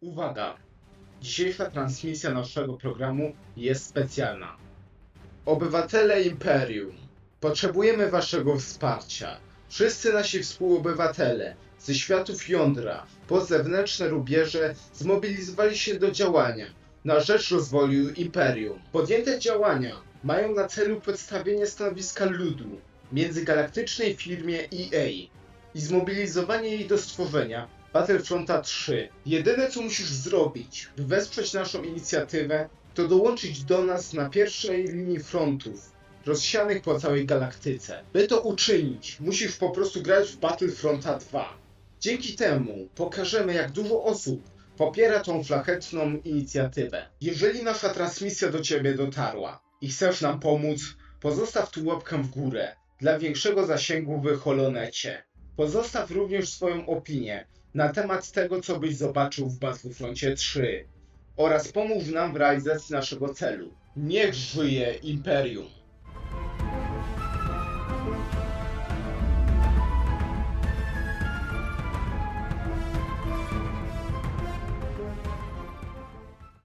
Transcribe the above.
uwaga! Dzisiejsza transmisja naszego programu jest specjalna. Obywatele Imperium, potrzebujemy waszego wsparcia. Wszyscy nasi współobywatele ze światów jądra po zewnętrzne rubieże zmobilizowali się do działania na rzecz rozwoju Imperium. Podjęte działania mają na celu przedstawienie stanowiska ludu międzygalaktycznej firmie EA i zmobilizowanie jej do stworzenia Battlefronta 3. Jedyne co musisz zrobić, by wesprzeć naszą inicjatywę, to dołączyć do nas na pierwszej linii frontów, rozsianych po całej galaktyce. By to uczynić, musisz po prostu grać w Battlefronta 2. Dzięki temu pokażemy jak dużo osób popiera tą szlachetną inicjatywę. Jeżeli nasza transmisja do Ciebie dotarła i chcesz nam pomóc, pozostaw tu łapkę w górę dla większego zasięgu w Holonecie. Pozostaw również swoją opinię na temat tego, co byś zobaczył w Battlefroncie 3 oraz pomóż nam w realizacji naszego celu. Niech żyje Imperium!